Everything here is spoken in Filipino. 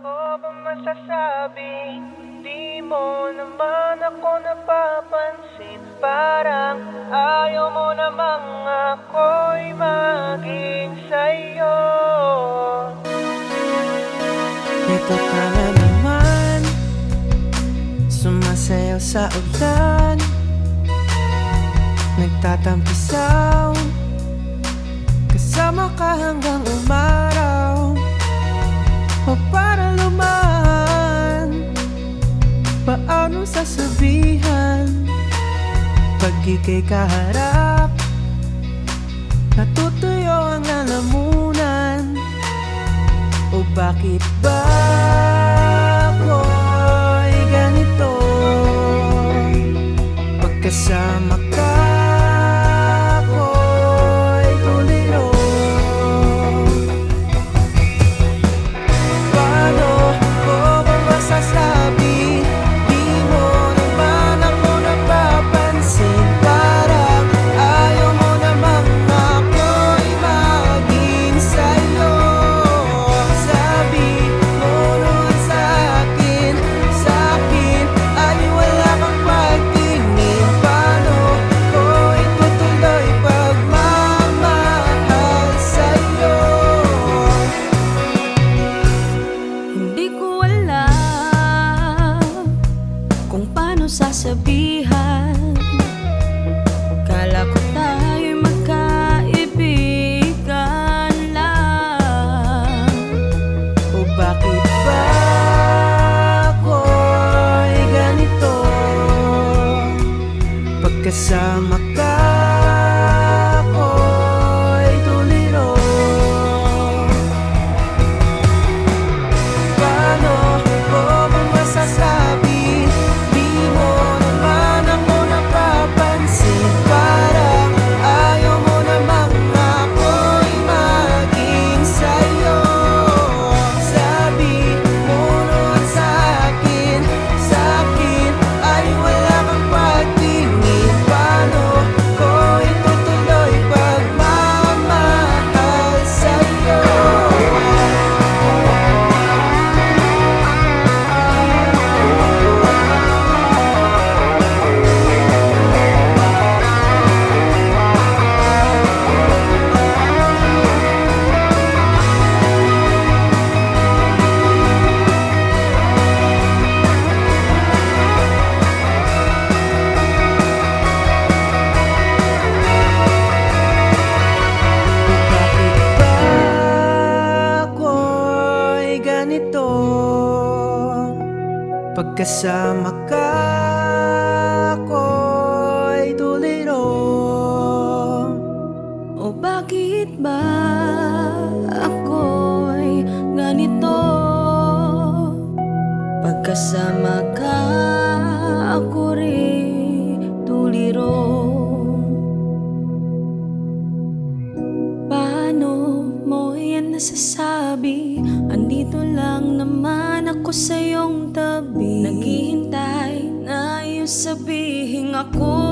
Ko ba masasabi? Di mo naman ako napapansin. Parang ayaw mo namang ako'y maging sa'yo. Ito ka na naman. Sumasayaw sa ulan. Nagtatampisaw Kasama ka hanggang Paano sasabihan. Pag ika'y kaharap Natutuyo ang lalamunan O bakit ba ako'y ganito? Pagkasama sasabihan. Kala ko tayo'y magkaibigan lang. O bakit ba ako'y ganito? Pagkasama ka ganito? Pagkasama ka ako'y tuliro O bakit ba ako'y ganito Pagkasama ka nasasabi? Andito lang naman ako sa iyong tabi Naghihintay na iyong sabihin sa